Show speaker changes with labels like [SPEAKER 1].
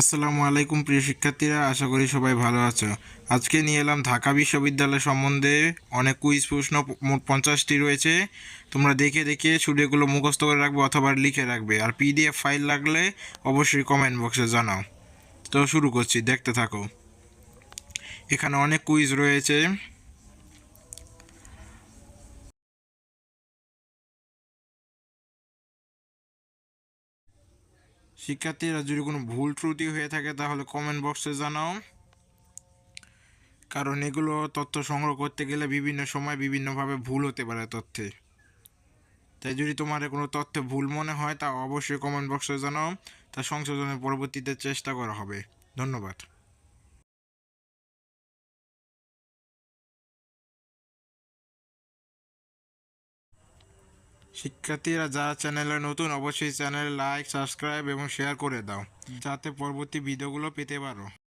[SPEAKER 1] আসসালামু আলাইকুম, প্রিয় শিক্ষার্থীরা। আশা করি সবাই ভালো আছো। আজকে নিয়ে এলাম ঢাকা বিশ্ববিদ্যালয় সম্বন্ধে অনেক কুইজ প্রশ্ন, মোট পঞ্চাশটি রয়েছে। তোমরা দেখে দেখে ছুটিগুলো মুখস্থ করে রাখবে অথবা লিখে রাখবে। আর পিডিএফ ফাইল লাগলে অবশ্যই কমেন্ট বক্সে জানাও। তো শুরু করছি, দেখতে থাকো। এখানে অনেক কুইজ রয়েছে। শিক্ষার্থীরা যদি কোনো ভুল ত্রুটি হয়ে থাকে, তাহলে কমেন্ট বক্সে জানাও। কারণ এগুলো তথ্য সংগ্রহ করতে গেলে বিভিন্ন সময় বিভিন্নভাবে ভুল হতে পারে তথ্যে। তাই যদি তোমার কোনো তথ্য ভুল মনে হয়, তা অবশ্যই কমেন্ট বক্সে জানাও। তা সংশোধনের পরবর্তীতে চেষ্টা করা হবে। ধন্যবাদ। শিক্ষার্থীরা যারা চ্যানেলে নতুন, অবশ্যই চ্যানেল লাইক, সাবস্ক্রাইব এবং শেয়ার করে দাও, যাতে পরবর্তী ভিডিওগুলো পেতে পারো।